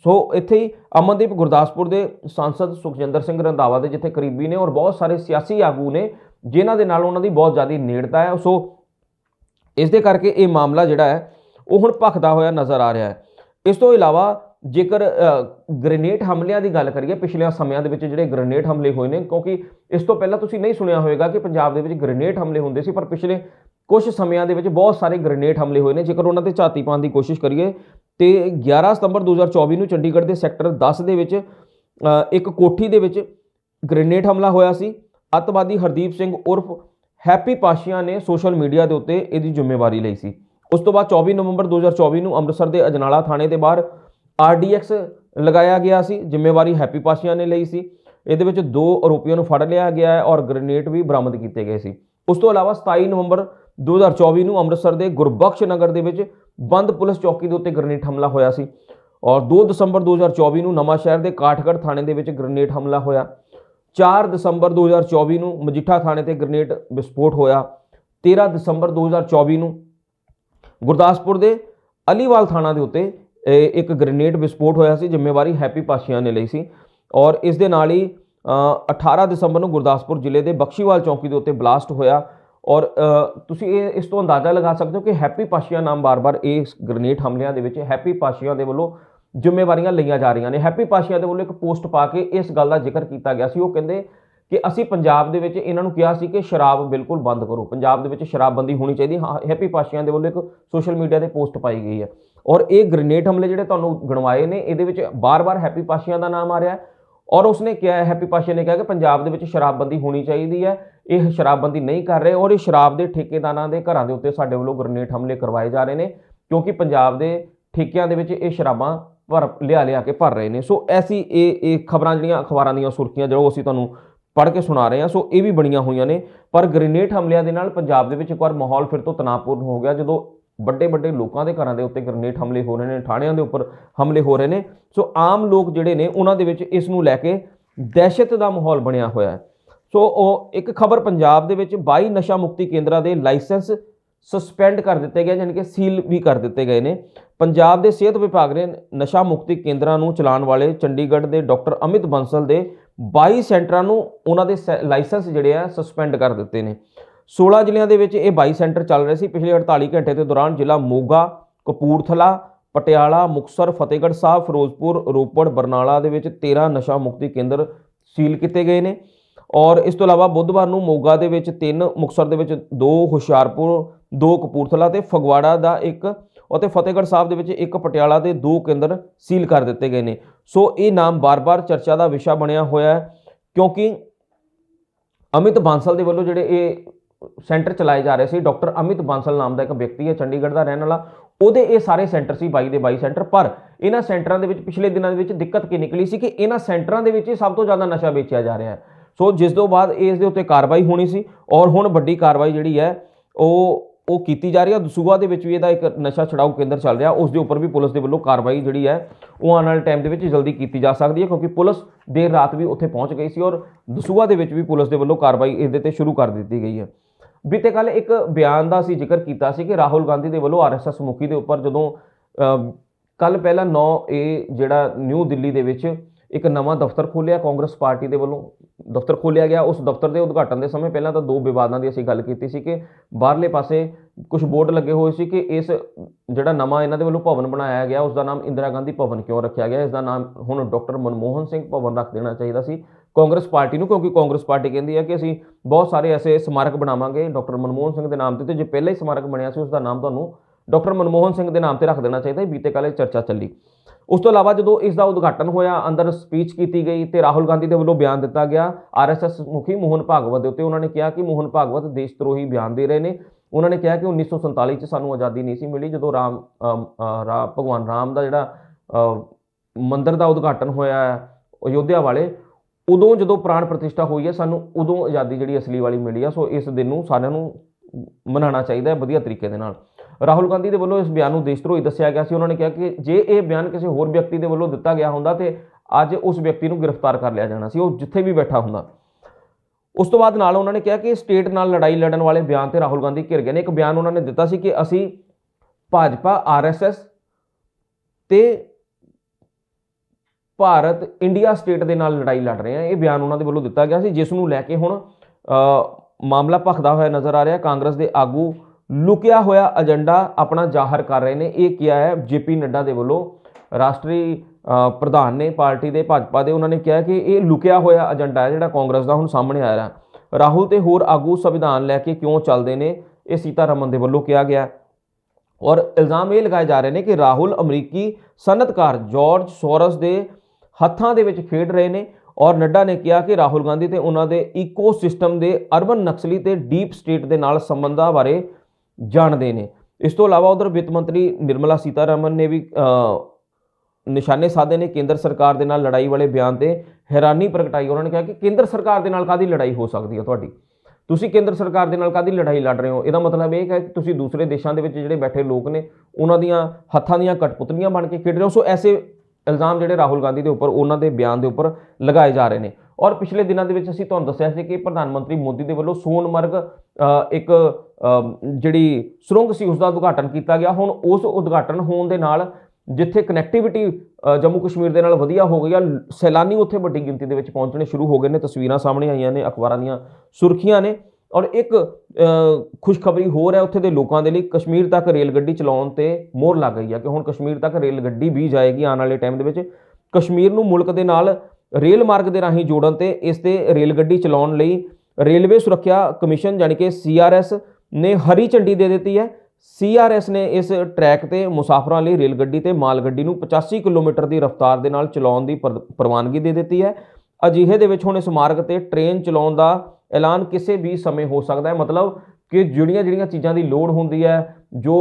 ਸੋ ਇੱਥੇ ਹੀ ਅਮਨਦੀਪ ਗੁਰਦਾਸਪੁਰ ਦੇ ਸੰਸਦ ਸੁਖਜਿੰਦਰ ਸਿੰਘ ਰੰਧਾਵਾ ਦੇ ਜਿੱਥੇ ਕਰੀਬੀ ਨੇ ਔਰ ਬਹੁਤ ਸਾਰੇ ਸਿਆਸੀ ਆਗੂ ਨੇ, ਜਿਨ੍ਹਾਂ ਦੇ ਨਾਲ ਉਹਨਾਂ ਦੀ ਬਹੁਤ ਜ਼ਿਆਦਾ ਨੇੜਤਾ ਹੈ। ਸੋ ਇਸ ਦੇ ਕਰਕੇ ਇਹ ਮਾਮਲਾ ਜਿਹੜਾ ਹੈ, ਉਹ ਹੁਣ ਭਖਦਾ ਹੋਇਆ ਨਜ਼ਰ ਆ ਰਿਹਾ ਹੈ। ਇਸ ਤੋਂ ਇਲਾਵਾ ਜੇਕਰ ਗ੍ਰੇਨੇਡ ਹਮਲਿਆਂ ਦੀ ਗੱਲ ਕਰੀਏ ਪਿਛਲੇ ਸਮਿਆਂ ਦੇ ਵਿੱਚ ਜਿਹੜੇ ਗ੍ਰੇਨੇਡ ਹਮਲੇ ਹੋਏ ਨੇ, ਕਿਉਂਕਿ ਇਸ ਤੋਂ ਪਹਿਲਾਂ ਤੁਸੀਂ ਨਹੀਂ ਸੁਣਿਆ ਹੋਵੇਗਾ ਕਿ ਪੰਜਾਬ ਦੇ ਵਿੱਚ ਗ੍ਰੇਨੇਡ ਹਮਲੇ ਹੁੰਦੇ ਸੀ, ਪਰ ਪਿਛਲੇ ਕੁਝ ਸਮਿਆਂ ਦੇ ਵਿੱਚ ਬਹੁਤ ਸਾਰੇ ਗ੍ਰੇਨੇਡ ਹਮਲੇ ਹੋਏ ਨੇ। ਜੇਕਰ ਉਹਨਾਂ ਤੇ ਝਾਤੀ ਪਾਉਣ ਦੀ ਕੋਸ਼ਿਸ਼ ਕਰੀਏ ਤੇ 11 ਸਤੰਬਰ 2024 ਨੂੰ ਚੰਡੀਗੜ੍ਹ ਦੇ ਸੈਕਟਰ 10 ਦੇ ਵਿੱਚ ਇੱਕ ਕੋਠੀ ਦੇ ਵਿੱਚ ਗ੍ਰੇਨੇਡ ਹਮਲਾ ਹੋਇਆ ਸੀ। ਅੱਤਵਾਦੀ ਹਰਦੀਪ ਸਿੰਘ ਉਰਫ ਹੈਪੀ ਪਾਸ਼ੀਆ ਨੇ ਸੋਸ਼ਲ ਮੀਡੀਆ ਦੇ ਉੱਤੇ ਇਹਦੀ ਜ਼ਿੰਮੇਵਾਰੀ ਲਈ ਸੀ। ਉਸ ਤੋਂ ਬਾਅਦ 24 ਨਵੰਬਰ 2024 ਨੂੰ ਅੰਮ੍ਰਿਤਸਰ ਦੇ ਅਜਨਾਲਾ ਥਾਣੇ ਦੇ ਬਾਹਰ ਆਰਡੀਐਕਸ ਲਗਾਇਆ ਗਿਆ ਸੀ। ਜ਼ਿੰਮੇਵਾਰੀ ਹੈਪੀ ਪਾਸ਼ੀਆ ਨੇ ਲਈ ਸੀ। ਇਹਦੇ ਵਿੱਚ ਦੋ ਆਰੋਪੀਆਂ ਨੂੰ ਫੜ ਲਿਆ ਗਿਆ ਹੈ ਔਰ ਗ੍ਰੇਨੇਡ ਵੀ ਬਰਾਮਦ ਕੀਤੇ ਗਏ ਸੀ। ਉਸ ਤੋਂ ਇਲਾਵਾ 27 ਨਵੰਬਰ 2024 ਨੂੰ ਅੰਮ੍ਰਿਤਸਰ ਦੇ ਗੁਰਬਖਸ਼ ਨਗਰ ਦੇ ਵਿੱਚ ਬੰਦ ਪੁਲਿਸ ਚੌਕੀ ਦੇ ਉੱਤੇ ਗ੍ਰੇਨੇਡ ਹਮਲਾ ਹੋਇਆ ਸੀ ਔਰ 2 ਦਸੰਬਰ 2024 ਨੂੰ ਨਵਾਂ ਸ਼ਹਿਰ ਦੇ ਕਾਠਗੜ੍ਹ ਥਾਣੇ ਦੇ ਵਿੱਚ ਗ੍ਰੇਨੇਡ ਹਮਲਾ ਹੋਇਆ। 4 ਦਸੰਬਰ 2024 ਨੂੰ ਮਜੀਠਾ ਥਾਣੇ ਤੇ ਗ੍ਰੇਨੇਡ ਵਿਸਫੋਟ ਹੋਇਆ। 13 ਦਸੰਬਰ 2024 ਨੂੰ ਗੁਰਦਾਸਪੁਰ ਦੇ ਅਲੀਵਾਲ ਥਾਣਾ ਦੇ ਉੱਤੇ ਇਹ ਇੱਕ ਗ੍ਰੇਨੇਡ ਵਿਸਫੋਟ ਹੋਇਆ ਸੀ ਜ਼ਿੰਮੇਵਾਰੀ ਹੈਪੀ ਪਾਸ਼ੀਆਂ ਨੇ ਲਈ ਸੀ ਔਰ ਇਸ ਦੇ ਨਾਲ ਹੀ ਅ, 18 ਦਸੰਬਰ ਨੂੰ ਗੁਰਦਾਸਪੁਰ ਜ਼ਿਲ੍ਹੇ ਦੇ ਬਖਸ਼ੀਵਾਲ ਚੌਕੀ ਦੇ ਉੱਤੇ ਬਲਾਸਟ ਹੋਇਆ। ਔਰ ਤੁਸੀਂ ਇਹ, ਇਸ ਤੋਂ ਅੰਦਾਜ਼ਾ ਲਗਾ ਸਕਦੇ ਹੋ ਕਿ ਹੈਪੀ ਪਾਸ਼ੀਆ ਨਾਮ ਬਾਰ-ਬਾਰ ਇਸ ਗ੍ਰੇਨੇਡ ਹਮਲਿਆਂ ਦੇ ਵਿੱਚ ਹੈਪੀ ਪਾਸ਼ੀਆ ਦੇ ਵੱਲੋਂ ਜ਼ਿੰਮੇਵਾਰੀਆਂ ਲਈਆਂ ਜਾ ਰਹੀਆਂ ਨੇ। ਹੈਪੀ ਪਾਸ਼ੀਆ ਦੇ ਵੱਲੋਂ ਇੱਕ ਪੋਸਟ ਪਾ ਕੇ ਇਸ ਗੱਲ ਦਾ ਜ਼ਿਕਰ ਕੀਤਾ ਗਿਆ ਸੀ। ਉਹ ਕਹਿੰਦੇ ਕਿ ਅਸੀਂ ਪੰਜਾਬ ਦੇ ਵਿੱਚ ਇਹਨਾਂ ਨੂੰ ਕਿਹਾ ਸੀ ਕਿ ਸ਼ਰਾਬ ਬਿਲਕੁਲ ਬੰਦ ਕਰੋ। ਪੰਜਾਬ ਦੇ ਵਿੱਚ ਸ਼ਰਾਬਬੰਦੀ ਹੋਣੀ ਚਾਹੀਦੀ। ਹਾਂ, ਹੈਪੀ ਪਾਸ਼ੀਆਂ ਦੇ ਵੱਲੋਂ ਇੱਕ ਸੋਸ਼ਲ ਮੀਡੀਆ ਤੇ ਪੋਸਟ ਪਾਈ ਗਈ ਹੈ। ਔਰ ਇਹ ਗ੍ਰੇਨੇਡ ਹਮਲੇ ਜਿਹੜੇ ਤੁਹਾਨੂੰ ਗਣਵਾਏ ਨੇ, ਇਹਦੇ ਵਿੱਚ ਬਾਰ-ਬਾਰ ਹੈਪੀ ਪਾਸ਼ੀਆਂ ਦਾ ਨਾਮ ਆ ਰਿਹਾ ਹੈ। ਔਰ ਉਸਨੇ ਕਿਹਾ ਹੈਪੀ ਪਾਸ਼ਾ ਨੇ ਕਿਹਾ ਕਿ ਪੰਜਾਬ ਦੇ ਵਿੱਚ ਸ਼ਰਾਬਬੰਦੀ ਹੋਣੀ ਚਾਹੀਦੀ ਹੈ, ਇਹ ਸ਼ਰਾਬਬੰਦੀ ਨਹੀਂ ਕਰ ਰਹੇ ਔਰ ਇਹ ਸ਼ਰਾਬ ਦੇ ਠੇਕੇਦਾਰਾਂ ਦੇ ਘਰਾਂ ਦੇ ਉੱਤੇ ਸਾਡੇ ਵੱਲੋਂ ਗ੍ਰੇਨੇਡ ਹਮਲੇ ਕਰਵਾਏ ਜਾ ਰਹੇ ਨੇ, ਕਿਉਂਕਿ ਪੰਜਾਬ ਦੇ ਠੇਕਿਆਂ ਦੇ ਵਿੱਚ ਇਹ ਸ਼ਰਾਬਾਂ ਭਰ, ਲਿਆ ਲਿਆ ਕੇ ਭਰ ਰਹੇ ਨੇ। ਸੋ ਐਸੀ ਇਹ ਇਹ ਖਬਰਾਂ ਜਿਹੜੀਆਂ, ਅਖਬਾਰਾਂ ਦੀਆਂ ਸੁਰਖੀਆਂ ਜਿਹੜੋ ਅਸੀਂ ਤੁਹਾਨੂੰ ਪੜ੍ਹ ਕੇ ਸੁਣਾ ਰਹੇ ਹਾਂ, ਸੋ ਇਹ ਵੀ ਬਣੀਆਂ ਹੋਈਆਂ ਨੇ, ਪਰ ਗ੍ਰੇਨੇਡ ਹਮਲਿਆਂ ਦੇ ਨਾਲ ਪੰਜਾਬ ਦੇ ਵਿੱਚ ਇੱਕ ਵਾਰ ਮਾਹੌਲ ਫਿਰ ਤੋਂ ਤਣਾਅਪੂਰਨ ਹੋ ਗਿਆ, ਜਦੋਂ ਵੱਡੇ ਵੱਡੇ ਲੋਕਾਂ ਦੇ ਘਰਾਂ ਦੇ ਉੱਤੇ ਗ੍ਰੇਨੇਡ ਹਮਲੇ ਹੋ ਰਹੇ ਨੇ, ਥਾਣਿਆਂ ਦੇ ਉੱਪਰ ਹਮਲੇ ਹੋ ਰਹੇ ਨੇ। ਸੋ ਆਮ ਲੋਕ ਜਿਹੜੇ ਨੇ, ਉਹਨਾਂ ਦੇ ਵਿੱਚ ਇਸ ਨੂੰ ਲੈ ਕੇ ਦਹਿਸ਼ਤ ਦਾ ਮਾਹੌਲ ਬਣਿਆ ਹੋਇਆ ਹੈ। ਸੋ ਉਹ ਇੱਕ ਖਬਰ ਪੰਜਾਬ ਦੇ ਵਿੱਚ 22 ਨਸ਼ਾ ਮੁਕਤੀ ਕੇਂਦਰਾਂ ਦੇ ਲਾਇਸੈਂਸ ਸਸਪੈਂਡ ਕਰ ਦਿੱਤੇ ਗਏ, ਯਾਨੀ ਕਿ ਸੀਲ ਵੀ ਕਰ ਦਿੱਤੇ ਗਏ ਨੇ। ਪੰਜਾਬ ਦੇ ਸਿਹਤ ਵਿਭਾਗ ਨੇ ਨਸ਼ਾ ਮੁਕਤੀ ਕੇਂਦਰਾਂ ਨੂੰ ਚਲਾਉਣ ਵਾਲੇ ਚੰਡੀਗੜ੍ਹ ਦੇ ਡਾਕਟਰ ਅਮਿਤ ਬੰਸਲ ਦੇ 22 ਸੈਂਟਰਾਂ ਨੂੰ ਉਹਨਾਂ ਦੇ ਸੈ- ਲਾਇਸੈਂਸ ਜਿਹੜੇ ਆ, ਸਸਪੈਂਡ ਕਰ ਦਿੱਤੇ ਨੇ। 16 ਜ਼ਿਲ੍ਹਿਆਂ ਦੇ ਵਿੱਚ ਇਹ 22 ਸੈਂਟਰ ਚੱਲ ਰਹੇ ਸੀ। ਪਿਛਲੇ 48 ਘੰਟੇ ਦੇ ਦੌਰਾਨ ਜ਼ਿਲ੍ਹਾ ਮੋਗਾ, ਕਪੂਰਥਲਾ, ਪਟਿਆਲਾ ਮੁਕਸਰ ਫਤਿਹਗੜ੍ਹ ਸਾਹਿਬ, ਫਿਰੋਜ਼ਪੁਰ, ਰੋਪੜ, ਬਰਨਾਲਾ ਦੇ ਵਿੱਚ 13 ਨਸ਼ਾ ਮੁਕਤੀ ਕੇਂਦਰ ਸੀਲ ਕੀਤੇ ਗਏ ਨੇ। ਔਰ ਇਸ ਤੋਂ ਇਲਾਵਾ ਬੁੱਧਵਾਰ ਨੂੰ ਮੋਗਾ ਦੇ ਵਿੱਚ 3 ਮੁਕਸਰ ਦੇ ਵਿੱਚ 2 ਹੁਸ਼ਿਆਰਪੁਰ 2 ਕਪੂਰਥਲਾ ਤੇ ਫਗਵਾੜਾ ਦਾ ਇੱਕ ਅਤੇ ਫਤਿਹਗੜ੍ਹ ਸਾਹਿਬ ਦੇ ਵਿੱਚ ਇੱਕ, ਪਟਿਆਲਾ ਦੇ ਦੋ ਕੇਂਦਰ ਸੀਲ ਕਰ ਦਿੱਤੇ ਗਏ ਨੇ। ਸੋ ਇਹ ਨਾਮ ਬਾਰ-ਬਾਰ ਚਰਚਾ ਦਾ ਵਿਸ਼ਾ ਬਣਿਆ ਹੋਇਆ ਹੈ ਕਿਉਂਕਿ ਅਮਿਤ ਬਾਂਸਲ ਦੇ ਵੱਲੋਂ ਜਿਹੜੇ ਇਹ ਸੈਂਟਰ ਚਲਾਏ ਜਾ ਰਹੇ ਸੀ। ਡਾਕਟਰ ਅਮਿਤ ਬਾਂਸਲ ਨਾਮ ਦਾ ਇੱਕ ਵਿਅਕਤੀ ਹੈ, ਚੰਡੀਗੜ੍ਹ ਦਾ ਰਹਿਣ ਵਾਲਾ। ਉਹਦੇ ਇਹ ਸਾਰੇ ਸੈਂਟਰ ਸੀ 22 ਦੇ 22 ਸੈਂਟਰ। ਪਰ ਇਹਨਾਂ ਸੈਂਟਰਾਂ ਦੇ ਵਿੱਚ ਪਿਛਲੇ ਦਿਨਾਂ ਦੇ ਵਿੱਚ ਦਿੱਕਤ ਕੀ ਨਿਕਲੀ ਸੀ ਕਿ ਇਹਨਾਂ ਸੈਂਟਰਾਂ ਦੇ ਵਿੱਚ ਹੀ ਸਭ ਤੋਂ ਜ਼ਿਆਦਾ ਨਸ਼ਾ ਵੇਚਿਆ ਜਾ ਰਿਹਾ ਹੈ। ਸੋ ਜਿਸ ਤੋਂ ਬਾਅਦ ਇਸ ਦੇ ਉੱਤੇ ਕਾਰਵਾਈ ਹੋਣੀ ਸੀ ਔਰ ਹੁਣ ਵੱਡੀ ਕਾਰਵਾਈ ਜਿਹੜੀ ਹੈ, ਉਹ ਉਹ ਕੀਤੀ ਜਾ ਰਹੀ ਹੈ। ਦਸੂਆ ਦੇ ਵਿੱਚ ਵੀ ਇਹਦਾ ਇੱਕ ਨਸ਼ਾ ਛਡਾਊ ਕੇਂਦਰ ਚੱਲ ਰਿਹਾ। ਉਸ ਦੇ ਉੱਪਰ ਵੀ ਪੁਲਿਸ ਦੇ ਵੱਲੋਂ ਕਾਰਵਾਈ ਜਿਹੜੀ ਹੈ, ਉਹ ਆਉਣ ਵਾਲੇ ਟਾਈਮ ਦੇ ਵਿੱਚ ਜਲਦੀ ਕੀਤੀ ਜਾ ਸਕਦੀ ਹੈ ਕਿਉਂਕਿ ਪੁਲਿਸ ਦੇਰ ਰਾਤ ਵੀ ਉੱਥੇ ਪਹੁੰਚ ਗਈ ਸੀ ਔਰ ਦਸੂਆ ਦੇ ਵਿੱਚ ਵੀ ਪੁਲਿਸ ਦੇ ਵੱਲੋਂ ਕਾਰਵਾਈ ਇਹਦੇ ਤੇ ਸ਼ੁਰੂ ਕਰ ਦਿੱਤੀ ਗਈ ਹੈ। ਬੀਤੇ ਕੱਲ ਇੱਕ ਬਿਆਨ ਦਾ ਅਸੀਂ ਜ਼ਿਕਰ ਕੀਤਾ ਸੀ ਕਿ ਰਾਹੁਲ ਗਾਂਧੀ ਦੇ ਵੱਲੋਂ ਆਰਐਸਐਸ ਮੁਖੀ ਦੇ ਉੱਪਰ ਜਦੋਂ ਕੱਲ ਪਹਿਲਾਂ 9 ਏ ਜਿਹੜਾ ਨਿਊ ਦਿੱਲੀ ਦੇ ਵਿੱਚ ਇੱਕ ਨਵਾਂ ਦਫ਼ਤਰ ਖੋਲ੍ਹਿਆ, ਕਾਂਗਰਸ ਪਾਰਟੀ ਦੇ ਵੱਲੋਂ ਦਫ਼ਤਰ ਖੋਲ੍ਹਿਆ ਗਿਆ। ਉਸ ਦਫ਼ਤਰ ਦੇ ਉਦਘਾਟਨ ਦੇ ਸਮੇਂ ਪਹਿਲਾਂ ਤਾਂ ਦੋ ਵਿਵਾਦਾਂ ਦੀ ਅਸੀਂ ਗੱਲ ਕੀਤੀ ਸੀ ਕਿ ਬਾਹਰਲੇ ਪਾਸੇ ਕੁਝ ਬੋਰਡ ਲੱਗੇ ਹੋਏ ਸੀ ਕਿ ਇਸ ਜਿਹੜਾ ਨਵਾਂ ਇਹਨਾਂ ਦੇ ਵੱਲੋਂ ਭਵਨ ਬਣਾਇਆ ਗਿਆ, ਉਸ ਦਾ ਨਾਮ ਇੰਦਰਾ ਗਾਂਧੀ ਭਵਨ ਕਿਉਂ ਰੱਖਿਆ ਗਿਆ? ਇਸ ਦਾ ਨਾਮ ਹੁਣ ਡਾਕਟਰ ਮਨਮੋਹਨ ਸਿੰਘ ਭਵਨ ਰੱਖ ਦੇਣਾ ਚਾਹੀਦਾ ਸੀ। ਕਾਂਗਰਸ ਪਾਰਟੀ ਨੂੰ ਕਿਉਂਕਿ ਕਾਂਗਰਸ ਪਾਰਟੀ ਕਹਿੰਦੀ ਹੈ ਕਿ ਅਸੀਂ ਬਹੁਤ ਸਾਰੇ ਐਸੇ ਸਮਾਰਕ ਬਣਾਵਾਂਗੇ। ਡਾਕਟਰ ਮਨਮੋਹਨ ਸਿੰਘ ਦੇ ਨਾਮ ਤੇ ਤੇ ਜੇ ਪਹਿਲਾਂ ਹੀ ਸਮਾਰਕ ਬਣਿਆ ਸੀ ਉਸ ਦਾ ਨਾਮ ਤੁਹਾਨੂੰ ਡਾਕਟਰ ਮਨਮੋਹਨ ਸਿੰਘ ਦੇ ਨਾਮ ਤੇ ਰੱਖ ਦੇਣਾ ਚਾਹੀਦਾ। ਹੈ ਬੀਤੇ ਕੱਲ੍ਹ ਇਹ ਚਰਚਾ ਚੱਲੀ। ਉਸ ਤੋਂ ਇਲਾਵਾ ਜਦੋਂ ਇਸ ਦਾ ਉਦਘਾਟਨ ਹੋਇਆ ਅੰਦਰ ਸਪੀਚ ਕੀਤੀ ਗਈ ਤੇ ਰਾਹੁਲ ਗਾਂਧੀ ਦੇ ਵੱਲੋਂ ਬਿਆਨ ਦਿੱਤਾ ਗਿਆ ਆਰਐਸਐਸ ਮੁਖੀ ਮੋਹਨ ਭਾਗਵਤ ਦੇ ਉੱਤੇ ਉਹਨਾਂ ਨੇ ਕਿਹਾ ਕਿ ਮੋਹਨ ਭਾਗਵਤ ਦੇਸ਼ ਧਰੋਹੀ ਬਿਆਨ ਦੇ ਰਹੇ ਨੇ। ਉਹਨਾਂ ਨੇ ਕਿਹਾ ਕਿ 1947 ਚ ਸਾਨੂੰ ਆਜ਼ਾਦੀ ਨਹੀਂ ਸੀ ਮਿਲੀ। ਜਦੋਂ ਰਾਮ ਰਾ ਭਗਵਾਨ ਰਾਮ ਦਾ ਜਿਹੜਾ ਅ, ਮੰਦਿਰ ਦਾ ਉਦਘਾਟਨ ਹੋਇਆ ਅਯੋਧਿਆ ਵਾਲੇ ਉਦੋਂ ਜਦੋਂ ਪ੍ਰਾਣ ਪ੍ਰਤਿਸ਼ਠਾ ਹੋਈ ਹੈ, ਸਾਨੂੰ ਉਦੋਂ ਆਜ਼ਾਦੀ ਜਿਹੜੀ ਅਸਲੀ ਵਾਲੀ ਮਿਲੀ ਆ। ਸੋ ਇਸ ਦਿਨ ਨੂੰ ਸਾਰਿਆਂ ਨੂੰ ਮਨਾਉਣਾ ਚਾਹੀਦਾ ਹੈ ਵਧੀਆ ਤਰੀਕੇ ਦੇ ਨਾਲ। ਰਾਹੁਲ ਗਾਂਧੀ ਦੇ ਵੱਲੋਂ ਇਸ ਬਿਆਨ ਨੂੰ ਦੇਸ਼ ਧਰੋਹੀ ਦੱਸਿਆ ਗਿਆ ਸੀ। ਉਹਨਾਂ ਨੇ ਕਿਹਾ ਕਿ ਜੇ ਇਹ ਬਿਆਨ ਕਿਸੇ ਹੋਰ ਵਿਅਕਤੀ ਦੇ ਵੱਲੋਂ ਦਿੱਤਾ ਗਿਆ ਹੁੰਦਾ ਤੇ ਅੱਜ ਉਸ ਵਿਅਕਤੀ ਨੂੰ ਗ੍ਰਿਫਤਾਰ ਕਰ ਲਿਆ ਜਾਣਾ ਸੀ, ਉਹ ਜਿੱਥੇ ਵੀ ਬੈਠਾ ਹੁੰਦਾ। ਉਸ ਤੋਂ ਬਾਅਦ ਨਾਲ ਉਹਨਾਂ ਨੇ ਕਿਹਾ ਕਿ ਸਟੇਟ ਨਾਲ ਲੜਾਈ ਲੜਨ ਵਾਲੇ ਬਿਆਨ ਤੇ ਰਾਹੁਲ ਗਾਂਧੀ ਘਿਰ ਗਏ ਨੇ। ਇੱਕ ਬਿਆਨ ਉਹਨਾਂ ਨੇ ਦਿੱਤਾ ਸੀ ਕਿ ਅਸੀਂ ਭਾਜਪਾ, ਆਰਐਸਐਸ ਤੇ ਭਾਰਤ ਇੰਡੀਆ ਸਟੇਟ ਦੇ ਨਾਲ ਲੜਾਈ ਲੜ ਰਹੇ ਆ। ਇਹ ਬਿਆਨ ਉਹਨਾਂ ਦੇ ਵੱਲੋਂ ਦਿੱਤਾ ਗਿਆ ਸੀ, ਜਿਸ ਨੂੰ ਲੈ ਕੇ ਹੁਣ ਮਾਮਲਾ ਭਖਦਾ ਹੋਇਆ ਨਜ਼ਰ ਆ ਰਿਹਾ। ਕਾਂਗਰਸ ਦੇ ਆਗੂ ਲੁਕਿਆ ਹੋਇਆ ਏਜੰਡਾ ਆਪਣਾ ਜ਼ਾਹਰ ਕਰ ਰਹੇ ਨੇ। ਇਹ ਕਿਹਾ ਹੈ, ਜੇਪੀ ਨੱਡਾ ਦੇ ਵੱਲੋਂ ਰਾਸ਼ਟਰੀ ਪ੍ਰਧਾਨ ਨੇ ਪਾਰਟੀ ਦੇ ਭਾਜਪਾ ਦੇ ਉਹਨਾਂ ਨੇ ਕਿਹਾ ਕਿ ਇਹ ਲੁਕਿਆ ਹੋਇਆ ਏਜੰਡਾ ਹੈ ਜਿਹੜਾ ਕਾਂਗਰਸ ਦਾ ਹੁਣ ਸਾਹਮਣੇ ਆ ਰਿਹਾ। ਰਾਹੁਲ ਤੇ ਹੋਰ ਆਗੂ ਸੰਵਿਧਾਨ ਲੈ ਕੇ ਕਿਉਂ ਚੱਲਦੇ ਨੇ, ਇਹ ਸੀਤਾਰਮਨ ਦੇ ਵੱਲੋਂ ਕਿਹਾ ਗਿਆ। ਔਰ ਇਲਜ਼ਾਮ ਇਹ ਲਗਾਏ ਜਾ ਰਹੇ ਨੇ ਕਿ ਰਾਹੁਲ ਅਮਰੀਕੀ ਸਨਅਤਕਾਰ ਜਾਰਜ ਸੋਰਸ ਦੇ ਹੱਥਾਂ ਦੇ ਵਿੱਚ ਖੇਡ ਰਹੇ ਨੇ ਔਰ ਨੱਡਾ ਨੇ ਕਿਹਾ ਕਿ ਰਾਹੁਲ ਗਾਂਧੀ ਤੇ ਉਹਨਾਂ ਦੇ ਇਕੋਸਿਸਟਮ ਦੇ ਅਰਬਨ ਨਕਸਲੀ ਤੇ ਡੀਪ ਸਟੇਟ ਦੇ ਨਾਲ ਸੰਬੰਧਾਂ ਬਾਰੇ ਜਾਣਦੇ ਨੇ। ਇਸ ਤੋਂ ਇਲਾਵਾ ਉਧਰ ਵਿੱਤ ਮੰਤਰੀ ਨਿਰਮਲਾ ਸੀਤਾਰਮਨ ਨੇ ਵੀ ਨਿਸ਼ਾਨੇ ਸਾਧੇ ਨੇ ਕੇਂਦਰ ਸਰਕਾਰ ਦੇ ਨਾਲ ਲੜਾਈ ਵਾਲੇ ਬਿਆਨ ਤੇ ਹੈਰਾਨੀ ਪ੍ਰਗਟਾਈ। ਉਹਨਾਂ ਨੇ ਕਿਹਾ ਕਿ ਕੇਂਦਰ ਸਰਕਾਰ ਦੇ ਨਾਲ ਕਾਦੀ ਲੜਾਈ ਹੋ ਸਕਦੀ ਹੈ ਤੁਹਾਡੀ? ਤੁਸੀਂ ਕੇਂਦਰ ਸਰਕਾਰ ਦੇ ਨਾਲ ਕਾਦੀ ਲੜਾਈ ਲੜ ਰਹੇ ਹੋ? ਇਹਦਾ ਮਤਲਬ ਇਹ ਹੈ ਕਿ ਤੁਸੀਂ ਦੂਸਰੇ ਦੇਸ਼ਾਂ ਦੇ ਵਿੱਚ ਜਿਹੜੇ ਬੈਠੇ ਲੋਕ ਨੇ, ਉਹਨਾਂ ਦੀਆਂ ਹੱਥਾਂ ਦੀਆਂ ਕਟਪੁਤਲੀਆਂ ਬਣ ਕੇ ਖੇਡ ਰਹੇ ਹੋ। ਸੋ ਐਸੇ ਇਲਜ਼ਾਮ ਜਿਹੜੇ ਰਾਹੁਲ ਗਾਂਧੀ ਦੇ ਉੱਪਰ, ਉਹਨਾਂ ਦੇ ਬਿਆਨ ਦੇ ਉੱਪਰ ਲਗਾਏ ਜਾ ਰਹੇ ਨੇ। ਔਰ ਪਿਛਲੇ ਦਿਨਾਂ ਦੇ ਵਿੱਚ ਅਸੀਂ ਤੁਹਾਨੂੰ ਦੱਸਿਆ ਸੀ ਕਿ ਪ੍ਰਧਾਨ ਮੰਤਰੀ ਮੋਦੀ ਦੇ ਵੱਲੋਂ ਸੋਨਮਰਗ ਇੱਕ ਜਿਹੜੀ ਸੁਰੰਗ ਸੀ ਉਸ ਦਾ ਉਦਘਾਟਨ ਕੀਤਾ ਗਿਆ। ਹੁਣ ਉਸ ਉਦਘਾਟਨ ਹੋਣ ਦੇ ਨਾਲ ਜਿੱਥੇ ਕਨੈਕਟੀਵਿਟੀ ਜੰਮੂ ਕਸ਼ਮੀਰ ਦੇ ਨਾਲ ਵਧੀਆ ਹੋ ਗਈ ਆ, ਸੈਲਾਨੀ ਉੱਥੇ ਵੱਡੀ ਗਿਣਤੀ ਦੇ ਵਿੱਚ ਪਹੁੰਚਣੇ ਸ਼ੁਰੂ ਹੋ ਗਏ ਨੇ, ਤਸਵੀਰਾਂ ਸਾਹਮਣੇ ਆਈਆਂ ਨੇ, ਅਖਬਾਰਾਂ ਦੀਆਂ ਸੁਰਖੀਆਂ ਨੇ। ਔਰ ਇੱਕ ਖੁਸ਼ਖਬਰੀ ਹੋਰ ਹੈ ਉੱਥੇ ਦੇ ਲੋਕਾਂ ਦੇ ਲਈ, ਕਸ਼ਮੀਰ ਤੱਕ ਰੇਲ ਗੱਡੀ ਚਲਾਉਣ ਤੇ ਮੋਹਰ ਲੱਗ ਗਈ ਹੈ ਕਿ ਹੁਣ ਕਸ਼ਮੀਰ ਤੱਕ ਰੇਲ ਗੱਡੀ ਵੀ ਜਾਏਗੀ ਆਉਣ ਵਾਲੇ ਟਾਈਮ ਦੇ ਵਿੱਚ। ਕਸ਼ਮੀਰ ਨੂੰ ਮੁਲਕ ਦੇ ਨਾਲ ਰੇਲ ਮਾਰਗ ਦੇ ਰਾਹੀਂ ਜੋੜਨ ਤੇ ਇਸ ਤੇ ਰੇਲ ਗੱਡੀ ਚਲਾਉਣ ਲਈ ਰੇਲਵੇ ਸੁਰੱਖਿਆ ਕਮਿਸ਼ਨ ਯਾਨੀ ਕਿ ਸੀਆਰਐਸ ਨੇ ਹਰੀ ਝੰਡੀ ਦੇ ਦਿੱਤੀ ਹੈ। ਸੀਆਰਐਸ ਨੇ ਇਸ ਟਰੈਕ ਤੇ ਮੁਸਾਫਰਾਂ ਲਈ ਰੇਲ ਗੱਡੀ ਤੇ ਮਾਲ ਗੱਡੀ ਨੂੰ 85 ਕਿਲੋਮੀਟਰ ਦੀ ਰਫ਼ਤਾਰ ਦੇ ਨਾਲ ਚਲਾਉਣ ਦੀ ਪਰ- ਪ੍ਰਵਾਨਗੀ ਦੇ ਦਿੱਤੀ ਹੈ। ਅਜਿਹੇ ਦੇ ਵਿੱਚ ਹੁਣ ਇਸ ਮਾਰਗ ਤੇ ਟ੍ਰੇਨ ਚਲਾਉਣ ਦਾ ਐਲਾਨ ਕਿਸੇ ਵੀ ਸਮੇਂ ਹੋ ਸਕਦਾ ਹੈ। ਮਤਲਬ ਕਿ ਜਿਹੜੀਆਂ ਜਿਹੜੀਆਂ ਚੀਜ਼ਾਂ ਦੀ ਲੋੜ ਹੁੰਦੀ ਹੈ, ਜੋ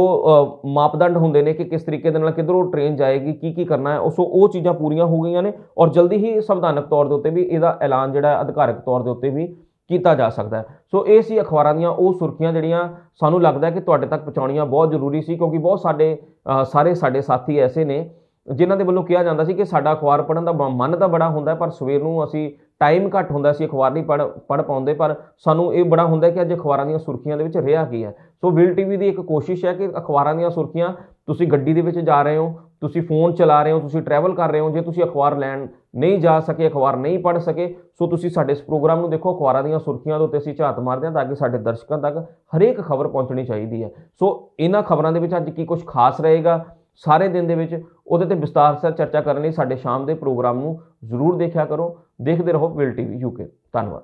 ਮਾਪਦੰਡ ਹੁੰਦੇ ਨੇ ਕਿ ਕਿਸ ਤਰੀਕੇ ਦੇ ਨਾਲ ਕਿੱਧਰੋਂ ਟ੍ਰੇਨ ਜਾਏਗੀ, ਕੀ ਕੀ ਕਰਨਾ ਹੈ, ਉਸ ਉਹ ਚੀਜ਼ਾਂ ਪੂਰੀਆਂ ਹੋ ਗਈਆਂ ਨੇ ਔਰ ਜਲਦੀ ਹੀ ਸੰਵਿਧਾਨਕ ਤੌਰ ਦੇ ਉੱਤੇ ਵੀ ਇਹਦਾ ਐਲਾਨ ਜਿਹੜਾ ਅਧਿਕਾਰਕ ਤੌਰ ਦੇ ਉੱਤੇ ਵੀ ਕੀਤਾ ਜਾ ਸਕਦਾ ਹੈ। ਸੋ ਇਹ ਸੀ ਅਖਬਾਰਾਂ ਦੀਆਂ ਉਹ ਸੁਰਖੀਆਂ ਜਿਹੜੀਆਂ ਸਾਨੂੰ ਲੱਗਦਾ ਕਿ ਤੁਹਾਡੇ ਤੱਕ ਪਹੁੰਚਾਉਣੀਆਂ ਬਹੁਤ ਜ਼ਰੂਰੀ ਸੀ ਕਿਉਂਕਿ ਬਹੁਤ ਸਾਡੇ ਸਾਰੇ ਸਾਡੇ ਸਾਥੀ ਐਸੇ ਨੇ ਜਿਨ੍ਹਾਂ ਦੇ ਵੱਲੋਂ ਕਿਹਾ ਜਾਂਦਾ ਸੀ ਕਿ ਸਾਡਾ ਅਖਬਾਰ ਪੜ੍ਹਨ ਦਾ ਬ- ਮਨ ਤਾਂ ਬੜਾ ਹੁੰਦਾ ਪਰ ਸਵੇਰ ਨੂੰ ਅਸੀਂ ਟਾਈਮ ਘੱਟ ਹੁੰਦਾ ਸੀ, ਅਖਬਾਰ ਨਹੀਂ ਪੜ੍ਹ ਪੜ੍ਹ ਪਾਉਂਦੇ, ਪਰ ਸਾਨੂੰ ਇਹ ਬੜਾ ਹੁੰਦਾ ਕਿ ਅੱਜ ਅਖਬਾਰਾਂ ਦੀਆਂ ਸੁਰਖੀਆਂ ਦੇ ਵਿੱਚ ਰਿਹਾ ਕੀ ਹੈ। ਸੋ ਵਿਲ ਟੀਵੀ ਦੀ ਇੱਕ ਕੋਸ਼ਿਸ਼ ਹੈ ਕਿ ਅਖਬਾਰਾਂ ਦੀਆਂ ਸੁਰਖੀਆਂ ਤੁਸੀਂ ਗੱਡੀ ਦੇ ਵਿੱਚ ਜਾ ਰਹੇ ਹੋ, ਤੁਸੀਂ ਫੋਨ ਚਲਾ ਰਹੇ ਹੋ, ਤੁਸੀਂ ਟਰੈਵਲ ਕਰ ਰਹੇ ਹੋ, ਜੇ ਤੁਸੀਂ ਅਖਬਾਰ ਲੈਣ ਨਹੀਂ ਜਾ ਸਕੇ, ਅਖਬਾਰ ਨਹੀਂ ਪੜ੍ਹ ਸਕੇ ਸੋ ਤੁਸੀਂ ਸਾਡੇ ਇਸ ਪ੍ਰੋਗਰਾਮ ਨੂੰ ਦੇਖੋ, ਅਖਬਾਰਾਂ ਦੀਆਂ ਸੁਰਖੀਆਂ ਦੇ ਉੱਤੇ ਅਸੀਂ ਝਾਤ ਮਾਰਦੇ ਹਾਂ ਤਾਂ ਕਿ ਸਾਡੇ ਦਰਸ਼ਕਾਂ ਤੱਕ ਹਰੇਕ ਖਬਰ ਪਹੁੰਚਣੀ ਚਾਹੀਦੀ ਹੈ। ਸੋ ਇਹਨਾਂ ਖਬਰਾਂ ਦੇ ਵਿੱਚ ਅੱਜ ਕੀ ਕੁਝ ਖਾਸ ਰਹੇਗਾ? ਸਾਰੇ ਦਿਨ ਦੇ ਵਿੱਚ ਉਹਦੇ ਤੇ ਵਿਸਤਾਰ ਸਰ ਚਰਚਾ ਕਰਨ ਲਈ ਸਾਡੇ ਸ਼ਾਮ ਦੇ ਪ੍ਰੋਗਰਾਮ ਨੂੰ ਜ਼ਰੂਰ ਦੇਖਿਆ ਕਰੋ। ਦੇਖਦੇ ਰਹੋ ਵਿਲ ਟੀਵੀ ਯੂਕੇ ਧੰਨਵਾਦ।